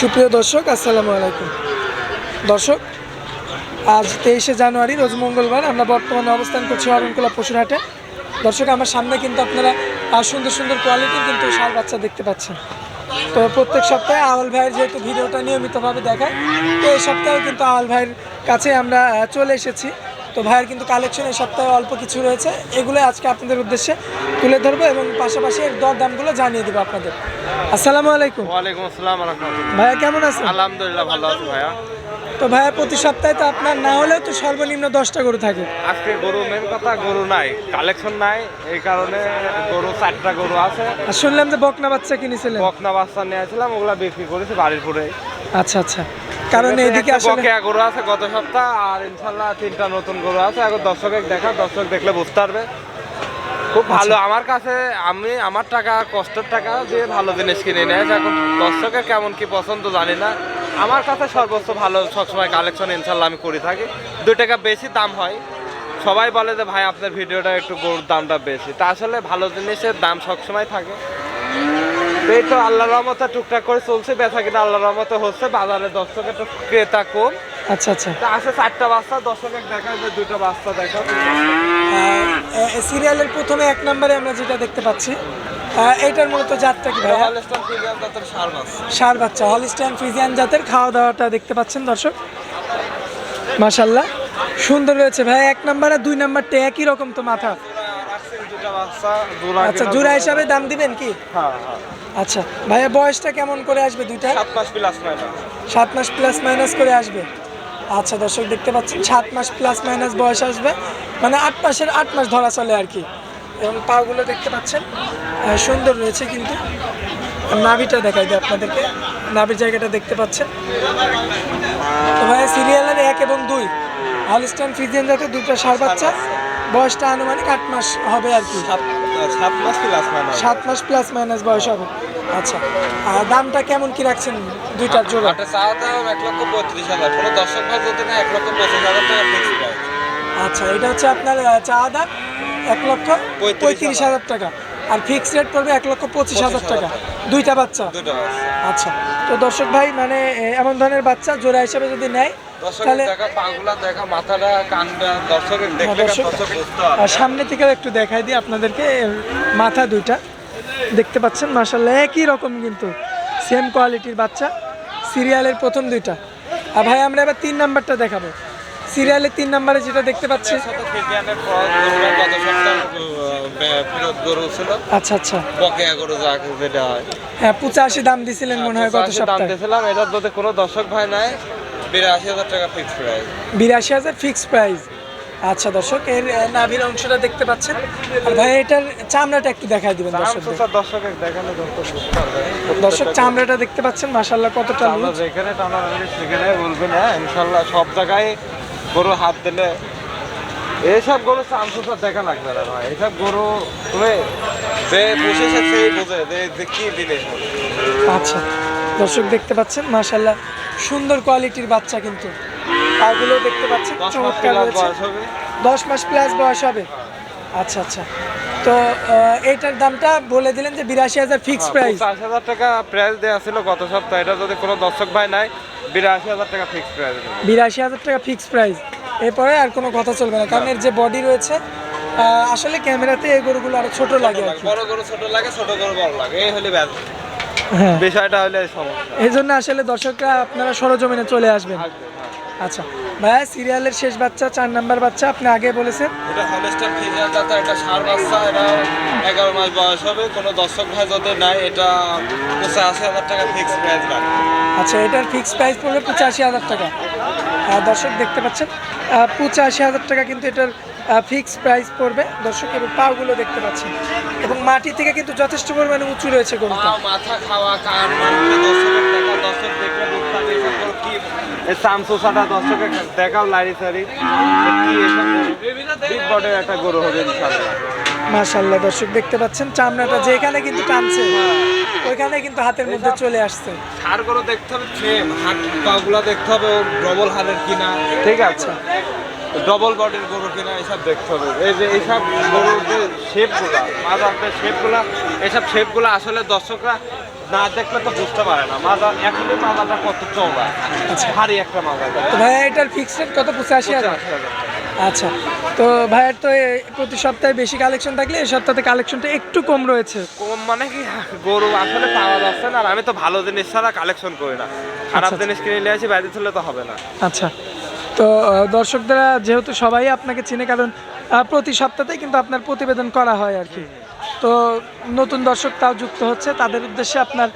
সুপ্রিয় দর্শক আসসালামু আলাইকুম। দর্শক আজ তেইশে জানুয়ারি রোজ মঙ্গলবার আমরা বর্তমানে অবস্থান করছি অরণকুলা পশুরহাটে। দর্শক আমার সামনে কিন্তু আপনারা আহ, সুন্দর সুন্দর কোয়ালিটির কিন্তু সার বাচ্চা দেখতে পাচ্ছেন। তো প্রত্যেক সপ্তাহে আওয়াল ভাইয়ের যেহেতু ভিডিওটা নিয়মিতভাবে দেখায় তো এই সপ্তাহে কিন্তু আওয়াল ভাইয়ের কাছে আমরা চলে এসেছি। তো ভাইয়ের কিন্তু কালেকশন এই সপ্তাহে অল্প কিছু রয়েছে। এগুলো আজকে আপনাদের উদ্দেশ্যে তুলে ধরবো এবং পাশাপাশি এর দর দামগুলো জানিয়ে দেবো আপনাদের। আসসালামু আলাইকুম। ওয়ালাইকুম আসসালাম ভাইয়া কেমন আছেন? আলহামদুলিল্লাহ ভালো আছি ভাইয়া। তো ভাইয়া প্রতি সপ্তাহে তো আপনার না হলেও তো সর্বনিম্ন দশটা গরু থাকে। আজকে গরু মেন কথা গরু নাই কালেকশন নাই এই কারণে গরু চারটা গরু আছে। আর শুনলাম যে বকনা বাচ্চা কিনেছিলেন। বকনা বাচ্চা নিয়েছিলাম ওগুলা বিক্রি করেছি বাড়ির পুরে আচ্ছা আচ্ছা। কারণ এইদিকে আসলে গরু আছে গত সপ্তাহ আর ইনশাল্লাহ তিনটা নতুন গরু আছে। এখন দর্শকের দেখা দর্শক দেখলে বুঝতে পারবে। খুব ভালো। আচ্ছা। আমার কাছে আমি আমার টাকা কষ্টের টাকা দিয়ে ভালো জিনিস কিনে নিয়ে আসি। এখন দর্শকের কেমন কি পছন্দ জানি না। আমার কাছে সর্বোচ্চ ভালো সবসময় কালেকশন ইনশাল্লাহ আমি করে থাকি। দু টাকা বেশি দাম হয়। সবাই বলে যে ভাই আপনার ভিডিওটা একটু গরুর দামটা বেশি। তা আসলে ভালো জিনিসের দাম সবসময় থাকে। এই তো আল্লাহ রহমতে টুকটাক করে চলছে বেচা কিনা আল্লাহ রহমতে হচ্ছে বাজারে দর্শকের একটু ক্রেতা কম। আচ্ছা আচ্ছা। তা আছে চারটা বাচ্চা দর্শকের দেখা যায় দুটো বাচ্চা দেখা সিরিয়ালের প্রথমে এক নম্বরে আমরা যেটা দেখতে পাচ্ছি আহ, এইটার মূলত জাতটা কি ভাইয়া? হলস্টাইন ফ্রিজিয়ান জাতের ষাঁড় বাচ্চা। সার বাচ্চা হলিস্টাইন ফ্রিজিয়ান জাতের খাওয়া দাওয়াটা দেখতে পাচ্ছেন দর্শক। মাশাল্লাহ সুন্দর রয়েছে ভাই এক নাম্বার আর দুই নাম্বারটা একই রকম তো মাথা। আচ্ছা জোড়া জোড়া। হিসাবে দাম দিবেন কি? হ্যাঁ হ্যাঁ। আচ্ছা ভাইয়া বয়সটা কেমন করে আসবে দুইটা? সাত মাস প্লাস মাইনাস সাত মাস প্লাস মাইনাস করে আসবে? আচ্ছা দর্শক দেখতে পাচ্ছেন সাত মাস প্লাস মাইনাস বয়স আসবে। মানে আট মাসের আট মাস ধরা চলে আর কি। এবং পাগুলো দেখতে পাচ্ছেন সুন্দর রয়েছে কিন্তু। নাভিটা দেখাই দিই আপনাদেরকে। নাভির জায়গাটা দেখতে পাচ্ছেন। তো ভাই সিরিয়ালের এক এবং দুই। হলিস্টান ফ্রিজিয়ান জাতের দুটো সার বাচ্চা। বয়সটা আনুমানিক আট মাস হবে আর কি। সাত মাস প্লাস মাইনাস সাত মাস প্লাস মাইনাস বয়স হবে। আচ্ছা আর দামটা কেমন কি রাখছেন দুইটার জোড়া? চাওয়া দাম এক লক্ষ পঁয়ত্রিশ হাজার। কোনো দর্শক ভাই যদি না এক লক্ষ পঁচিশ হাজার টাকা ফিক্স আচ্ছা এটা হচ্ছে আপনার চা চাওয়া দাম এক লক্ষ পঁয়ত্রিশ হাজার টাকা। আর ফিক্স রেট পড়বে এক লক্ষ পঁচিশ হাজার টাকা। দুইটা বাচ্চা। আচ্ছা তো দর্শক ভাই মানে এমন ধরনের বাচ্চা জোড়া হিসেবে যদি নেয় আর সামনে থেকেও একটু দেখাই দিই আপনাদেরকে মাথা দুইটা। দেখতে পাচ্ছেন মাসাল্লাহ একই রকম কিন্তু সেম কোয়ালিটির বাচ্চা সিরিয়ালের প্রথম দুইটা। আর ভাই আমরা এবার তিন নাম্বারটা দেখাবো। সিরিয়ালের তিন নাম্বারে যেটা দেখতে পাচ্ছি। সপ্তাহ আচ্ছা আচ্ছা। বকেয়া গরু যাকে যেটা হয় হ্যাঁ পঁচাশি দাম দিছিলেন মনে হয় গত পঁচাশি দাম দিয়েছিলাম এটার যদি কোনো দর্শক ভাই নাই। বিরাশি হাজার টাকা ফিক্স প্রাইস বিরাশি হাজার ফিক্স প্রাইস আচ্ছা দর্শক এর নাভির অংশটা দেখতে পাচ্ছেন। আর ভাই এটার চামড়াটা একটু দেখাই দিবেন দর্শক দর্শক চামড়াটা দেখতে পাচ্ছেন মাসাল্লাহ কতটা যেখানে টানা সেখানে বলবেন হ্যাঁ ইনশাল্লাহ সব জায়গায় গরু হাত দিলে এইসব গরু চামচুসার দেখা লাগবে না ভাই। এইসব গরু তুমি যে পুষেছে সেই বোঝে যে কি জিনিস আচ্ছা দর্শক দেখতে পাচ্ছেন মাশাল্লাহ সুন্দর কোয়ালিটির বাচ্চা কিন্তু। পাগুলো দেখতে পাচ্ছেন চমৎকার রয়েছে। দশ মাস প্লাস বয়স হবে। আচ্ছা আচ্ছা। তো এইটার দামটা বলে দিলেন যে বিরাশি হাজার ফিক্স প্রাইস পঞ্চাশ হাজার টাকা প্রাইস দেওয়া ছিল গত সপ্তাহে। এটা যদি কোনো দর্শক ভাই নাই বিরাশি হাজার টাকা ফিক্স প্রাইস বিরাশি হাজার টাকা ফিক্স প্রাইস এরপরে আর কোনো কথা চলবে না কারণ এর যে বডি রয়েছে আসলে ক্যামেরাতে এই গরুগুলো আরও ছোট লাগে আর বড় গরু ছোট লাগে ছোট গরু বড় লাগে এই হলে হ্যাঁ। বিষয়টা হলে সমস্যা। এই জন্য আসলে দর্শকরা আপনারা সরজমিনে চলে আসবেন। আচ্ছা ভাইয়া সিরিয়ালের শেষ বাচ্চা চার নাম্বার বাচ্চা আপনি আগে বলেছেন? এটা হলস্টার ফিজিয়ান জাত এটা সার বাচ্চা এটা এগারো মাস বয়স হবে। কোনো দর্শক ভাই যদি নাই এটা পঁচাশি হাজার টাকা ফিক্স প্রাইস আচ্ছা এটার ফিক্স প্রাইস পড়বে পঁচাশি হাজার টাকা। আর দর্শক দেখতে পাচ্ছেন পঁচাশি হাজার টাকা কিন্তু এটার ফিক্স প্রাইস পড়বে। দর্শক এবং পাগুলো দেখতে পাচ্ছেন। এবং মাটি থেকে কিন্তু যথেষ্ট পরিমাণে উঁচু রয়েছে গরুটা। মাথা খাওয়া কান দর্শক দেখলে বুঝতে পারবে এসব গরু কি এই সামসুসাটা দর্শকের দেখাও লারি সারি। বিগ বডের একটা গরু হবে ইনশাল্লাহ মাশাল্লাহ দর্শক দেখতে পাচ্ছেন চামড়াটা যেখানে কিন্তু টানছে ওইখানে কিন্তু হাতের মধ্যে চলে আসছে। সার গরু দেখতে হবে সেম হাত পাগুলা দেখতে হবে ওর ডবল হালের কিনা। ঠিক আছে। ডবল বডির গরু কিনা এসব দেখতে হবে। এই যে এইসব গরুর যে শেপগুলা মাদার যে শেপগুলা এসব শেপগুলো আসলে দর্শকরা না দেখলে তো বুঝতে পারে না। মাথা এখনই মাথাটা কত চৌড়া ভারী একটা মাথা তো ভাইয়া এটার ফিক্সড কত পঁচাশি হাজার। আচ্ছা। তো ভাইয়ের তো প্রতি সপ্তাহে বেশি কালেকশন থাকলে এই সপ্তাহে কালেকশনটা একটু কম রয়েছে। কম মানে কি? গরু আসলে পাওয়া যাচ্ছে না আর আমি তো ভালো জিনিস ছাড়া কালেকশন করি না। খারাপ আচ্ছা। জিনিস কিনে নিয়ে আসি বাইরে তুলে তো হবে না। আচ্ছা। তো আহ, দর্শকরা যেহেতু সবাই আপনাকে চিনে কারণ প্রতি সপ্তাহতেই কিন্তু আপনার প্রতিবেদন করা হয় আর কি। তো নতুন দর্শক তাও যুক্ত হচ্ছে। তাদের উদ্দেশ্যে আপনার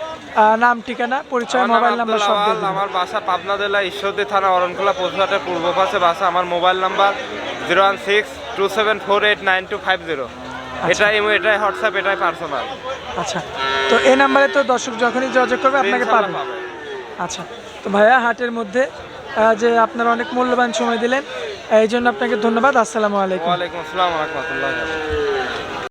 নাম ঠিকানা পরিচয় মোবাইল নাম্বার সব। আমার বাসা পাবনা জেলা ঈশ্বরদী থানা অরণখোলা পশুহাটের পূর্ব পাশে বাসা। আমার mobile number zero one six two seven four eight nine two five zero. এটাই ইমো এটাই হোয়াটসঅ্যাপ এটাই পার্সোনাল। আচ্ছা। তো এই নাম্বারে তো দর্শক যখনই যোগাযোগ করবে আপনাকে পাবে। আচ্ছা। তো ভাইয়া হাটের মধ্যে যে আপনারা অনেক মূল্যবান সময় দিলেন এই জন্য আপনাকে ধন্যবাদ। আসসালামু আলাইকুম। ওয়ালাইকুম আসসালাম রহমতুল্লাহ